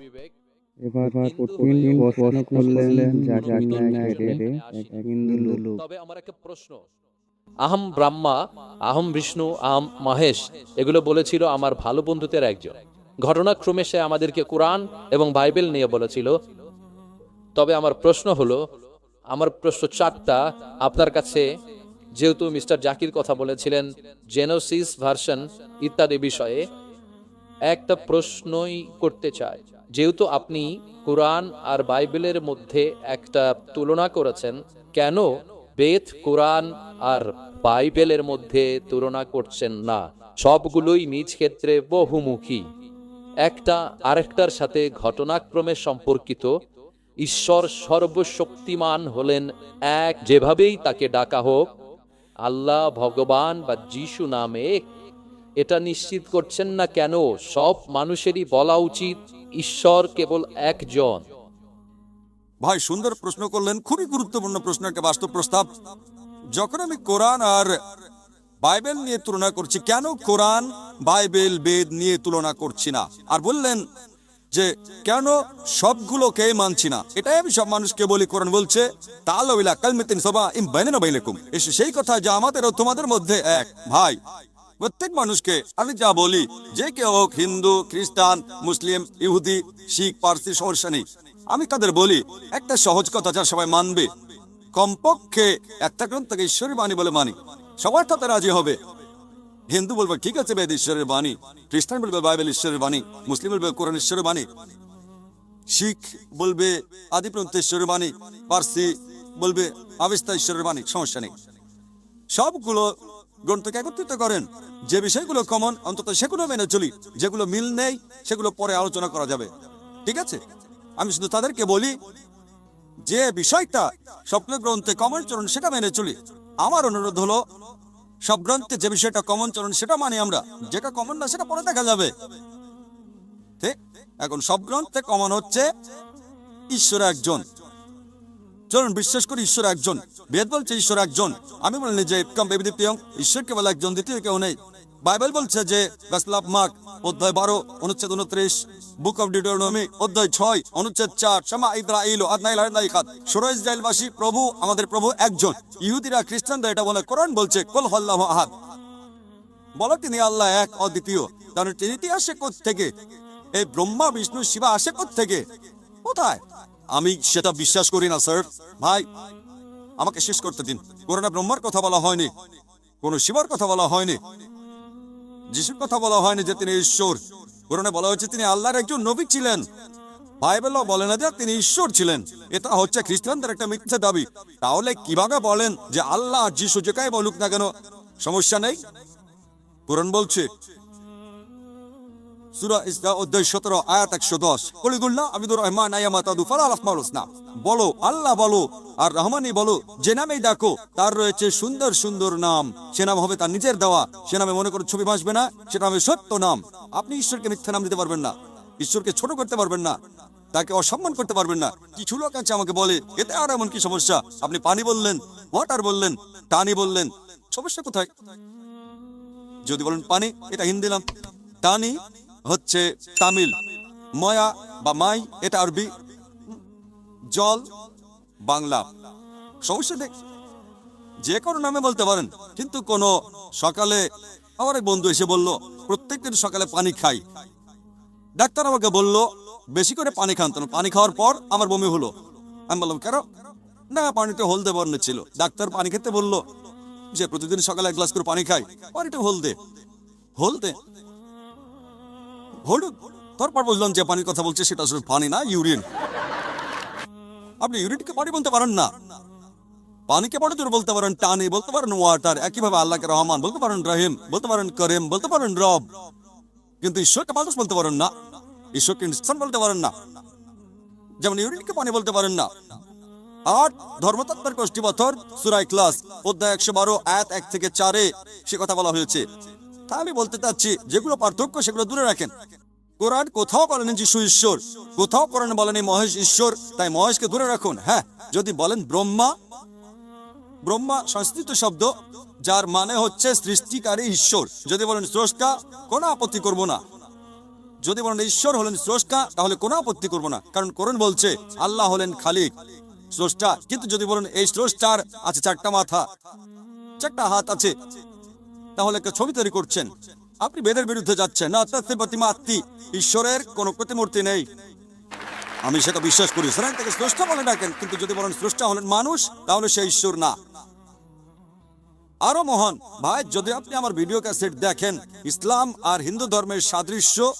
বিবেক। এবার হিন্দু কঠিন প্রশ্ন করলেন না দিতে এক হিন্দু লোক। তবে আমার একটা প্রশ্ন। আহম ব্রাহ্মা আহম বিষ্ণু আহম মহেশ এগুলো বলেছিল আমার ভালো বন্ধুদের একজন। ঘটনাক্রমে সে আমাদেরকে কোরআন এবং বাইবেল নিয়ে বলেছিল। তবে আমার প্রশ্ন হলো আমার প্রশ্ন চারটা। আপনার কাছে যেহেতু মিস্টার জাকির কথা বলেছিলেন জেনোসিস ভার্সন ইত্যাদি বিষয়ে একটা প্রশ্নই করতে চাই যেহেতু আপনি কোরআন আর বাইবেলের মধ্যে একটা তুলনা করেছেন, কেন বেদ কোরআন আর বাইবেলের মধ্যে তুলনা করছেন না? সবগুলোই নিজ ক্ষেত্রে বহুমুখী। একটা আরেকটার সাথে ঘটনাক্রমে সম্পর্কিত। ঈশ্বর সর্বশক্তিমান হলেন এক, যেভাবেই তাকে ডাকা হোক, আল্লাহ ভগবান বা যিশু নামে এটা নিশ্চিত করছেন না কেন? সব মানুষেরই বলা উচিত, ঈশ্বর কেবল একজন। ভাই, সুন্দর প্রশ্ন করলেন, খুবই গুরুত্বপূর্ণ প্রশ্ন, একটা বাস্তব প্রস্তাব। যখন আমি কোরআন আর বাইবেল নিয়ে তুলনা করছি, কেন কোরআন, বাইবেল, বেদ নিয়ে তুলনা করছি না? আর বললেন যে, কেন সবগুলোকে মানছি না? এটাই আমি সব মানুষকে বলি, কোরআন বলছে কালমিতিন সবা ইম বাইনা সেই কথা যা আমাদের তোমাদের মধ্যে এক। ভাই প্রত্যেক মানুষকে আমি যা বলি, যে কেউ হোক হিন্দু, খ্রিস্টান, মুসলিম, ইহুদি, শিখ, পার্সি, সমস্যা নেই। আমি তাদের বলি, একটা সহজ কথা যা সবাই মানবে। কমপক্ষে একটা গ্রন্থকে ঈশ্বরের বাণী বলে মানি। সবার সাথে রাজি হবে। হিন্দু বলবে, ঠিক আছে বেদ, ঈশ্বরের বাণী। খ্রিস্টান বলবে, বাইবেল, ঈশ্বরের বাণী। মুসলিম বলবে, কোরআন, ঈশ্বরের বাণী। শিখ বলবে আদিপ্রন্থ ঈশ্বরের বাণী। পার্সি বলবে আবিস্তা ঈশ্বরের বাণী। সমস্যা নেই। সবগুলো গ্রন্থকে একত্রিত করেন। যে বিষয়গুলো কমন অন্তত সেগুলো মেনে চলি। যেগুলো মিল নেই, সেগুলো পরে আলোচনা করা যাবে। ঠিক আছে? আমি শুধু তাদেরকে বলি, যে বিষয়টা স্বপ্ন গ্রন্থে কমন চরণ, সেটা মেনে চলি। আমার অনুরোধ হলো, সব গ্রন্থে যে বিষয়টা কমন চরণ, সেটা মানি আমরা। যেটা কমন না, সেটা পরে দেখা যাবে। ঠিক এখন সব গ্রন্থে কমন হচ্ছে, ঈশ্বর একজন। চলুন বিশ্বাস করি ঈশ্বর একজন, বেদ বলছে ঈশ্বর একজন। আমি বলিনি যে ঈশ্বর কেবল একজন, দ্বিতীয় কেউ নেই। বাইবেল বলছে যে অধ্যায় বারো, অনুচ্ছেদ উনত্রিশ বুক ডিটোনমি অধ্যায় ছয়, অনুচ্ছেদ চার প্রভু, আমাদের প্রভু একজন। ইহুদিরা খ্রিস্টানরা এটা বলে, কোরআন বলছে, কুল হল্লাহ আহাদ। বলো তিনি আল্লাহ এক, অদ্বিতীয়। কারণ ট্রিনিটি আসে থেকে এই ব্রহ্মা, বিষ্ণু, শিবা আসে থেকে কোথায়? আমি সেটা বিশ্বাস করি না, স্যার। ভাই, আমাকে শেষ করতে দিন। কোরআনে ব্রহ্মার কথা বলা হয়নি। কোন শিবার কথা বলা হয়নি। যিশুর কথা বলা হয়নি যে তিনি ঈশ্বর। কোরআনে বলা হয়েছে তিনি আল্লাহর একজন নবী ছিলেন। বাইবেলও বলে না যে তিনি ঈশ্বর ছিলেন। এটা হচ্ছে খ্রিস্টানদের একটা মিথ্যা দাবি। তাহলে কীভাবে বলেন যে আল্লাহ যিশু যেটাই বলুক না কেন? সমস্যা নেই? কোরআন বলছে সুরা অধ্যায় সতেরো আয়াত একশো দশ। কলিগুল্লাহ রহমান বলো, আল্লাহ বলো আর রহমানি বলো, যে নামেই তার রয়েছে সুন্দর সুন্দর নাম। সে নাম হবে তার নিজের দেওয়া। সে নামে মনে করে ছবি ভাসবে না সে নামে সত্য নাম। আপনি ঈশ্বরকে মিথ্যা নাম দিতে পারবেন না। ঈশ্বরকে ছোট করতে পারবেন না। তাকে অসম্মান করতে পারবেন না। কিছু লোক আছে আমাকে বলে, এতে আর এমন কি সমস্যা? আপনি পানি বললেন, ওয়াটার বললেন, টানি বললেন। সমস্যা কোথায়? যদি বলেন পানি, এটা হিন্দি নাম। টানি হচ্ছে তামিল। ময়া বা মাই, এটা আরবি। জল, বাংলা। সমস্যা নেই। যে কোনো নামে বলতে পারেন। কিন্তু কোন সকালে আমার এক বন্ধু এসে বলল, প্রত্যেকদিন সকালে পানি খাই। ডাক্তার আমাকে বলল, বেশি করে পানি খান পানি খাওয়ার পর আমার বমি হলো। আমি বললাম, কেন? না, পানিটা হলদে বর্ণের ছিল। ডাক্তার পানি খেতে বলল, যে প্রতিদিন সকালে এক গ্লাস করে পানি খাই, পানিটা হলদে। হলদে? হলুদ তারপর বুঝলাম যে পানির কথা বলছে সেটা আসলে পানি না, ইউরিন। আপনি ইউরিনকে পানি বলতে পারেন না। পানিকে বড় জোর বলতে পারেন টানি, বলতে পারেন ওয়াটার একইভাবে আল্লাহকে রহমান, বলতে পারেন রহিম, বলতে পারেন করিম, বলতে পারেন রব। কিন্তু ঈশ্বরকে মানুষ বলতে পারেন না। ঈশ্বরকে ইনসান বলতে পারেন না। যেমন ইউরিনকে পানি বলতে পারেন না। আর ধর্মতত্ত্বের কোষ্ঠী পাথর সুরাই ক্লাস অধ্যায় একশো বারো এক এক থেকে চারে সে কথা বলা হয়েছে। তা আমি বলতে চাচ্ছি, যেগুলো পার্থক্য সেগুলো দূরে রাখেন। কোরআন কোথাও বলেন যিশু ঈশ্বর। কোথাও কোরআন বলেন মহেশ ঈশ্বর। তাই মহেশকে দূরে রাখুন হ্যাঁ যদি বলেন ব্রহ্মা ব্রহ্মা সংস্কৃত শব্দ, যার মানে হচ্ছে সৃষ্টিকারী ঈশ্বর। যদি বলেন স্রষ্টা, কোনো আপত্তি করব না। যদি বলেন ঈশ্বর হলেন স্রষ্টা, তাহলে কোনো আপত্তি করব না। কারণ কোরআন বলছে, আল্লাহ হলেন খালিক, স্রষ্টা। কিন্তু যদি বলেন এই স্রষ্টার আছে চারটা মাথা, চারটা হাত আছে, তাহলে একটা ছবি তৈরি করছেন। আপনি বেদের বিরুদ্ধে যাচ্ছেন, না তাতে প্রতিমা আত্মি? ঈশ্বরের কোনো প্রতিমূর্তি নেই। আমি সেটা বিশ্বাস করি। সুতরাং তাকে স্রষ্টা বলে ডাকেন, কিন্তু যদি বলেন স্রষ্টা হলেন মানুষ, তাহলে সে ঈশ্বর না। আরও মহান, ভাই, যদি আপনি আমার ভিডিও ক্যাসেট দেখেন, ইসলাম আর হিন্দু ধর্মের সাদৃশ্য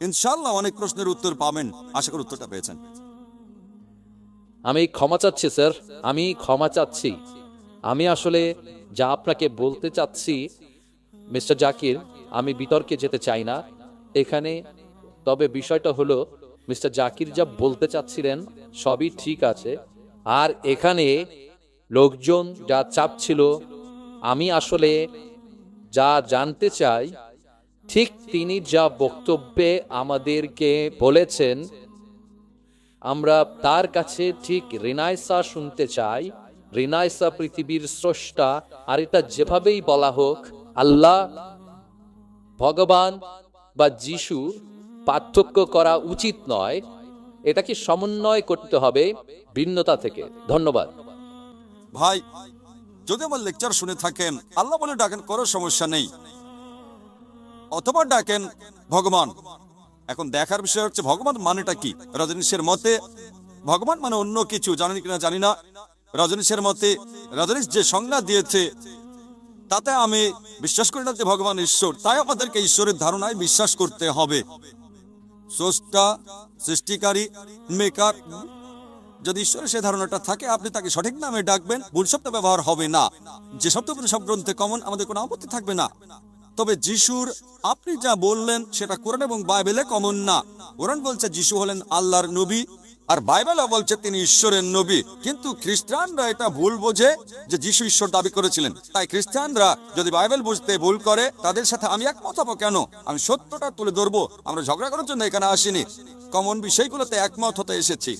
ইনশাল্লাহ অনেক প্রশ্নের উত্তর পাবেন। আশা করি উত্তরটা পেয়েছেন। আমি ক্ষমা চাচ্ছি, স্যার। আমি ক্ষমা চাচ্ছি। আমি আসলে যা আপনাকে বলতে চাচ্ছি, মিস্টার জাকির আমি বিতর্কে যেতে চাই না। এখানে, তবে বিষয়টা হলো, মিস্টার জাকির যা বলতে চাচ্ছিলেন সবই ঠিক আছে। আর এখানে লোকজন যা চাপ ছিল আমি আসলে যা জানতে চাই, ঠিক তিনি যা বক্তব্যে আমাদেরকে বলেছেন, আমরা তার কাছে ঠিক রিনাইসা শুনতে চাই। রিনাইসা পৃথিবীর স্রষ্টা, আর এটা যেভাবেই বলা হোক, আল্লাহ ভগবান বা যিশু পার্থক্য করা উচিত নয়, এটাকে সমন্বয় করতে হবে ভিন্নতা থেকে। ধন্যবাদ। ভাই, যদি আমার লেকচার শুনে থাকেন, আল্লাহ বলে ডাকেন কোনো সমস্যা নেই। অথবা ডাকেন, ভগবান। এখন দেখার বিষয় হচ্ছে, ভগবান মানেটা কি? রজনীশের মতে, ভগবান মানে অন্য কিছু, জানেন কিনা জানি না। রজনীশের মতে, রজনীশ যে সংজ্ঞা দিয়েছে তাতে আমি বিশ্বাস করি না যে ভগবান ঈশ্বর, তাই আমাদেরকে ঈশ্বরের ধারণায় বিশ্বাস করতে হবে। স্রষ্টা, সৃষ্টিকারী, মেকার, যদি ঈশ্বরের সে ধারণাটা থাকে, আপনি তাকে সঠিক নামে ডাকবেন, ভুল শব্দ ব্যবহার হবে না। যে শব্দগুলো সব গ্রন্থে কমন আমাদের কোনো আপত্তি থাকবে না। তবে যিশুর আপনি যা বললেন, সেটা কোরআন এবং বাইবেলে কমন না। কোরআন বলছে, যিশু হলেন আল্লাহর নবী আর বাইবেলও বলছে তিনি ঈশ্বরের নবী। কিন্তু খ্রিস্টানরা এটা ভুল বোঝে যে যিশু ঈশ্বর দাবি করেছিলেন। তাই খ্রিস্টানরা যদি বাইবেল বুঝতে ভুল করে, তাদের সাথে আমি একমত হব কেন? আমি সত্যটা তুলে ধরবো। আমরা ঝগড়া করার জন্য এখানে আসিনি। কমন বিষয়গুলোতে একমত হতে এসেছি।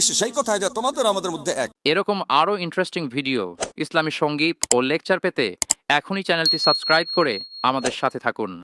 সেই তোমাদের আমাদের মধ্যে এক। এরকম আরও ইন্টারেস্টিং ভিডিও ইসলামী সংগীত ও লেকচার পেতে এখনই চ্যানেলটি সাবস্ক্রাইব করে আমাদের সাথে থাকুন।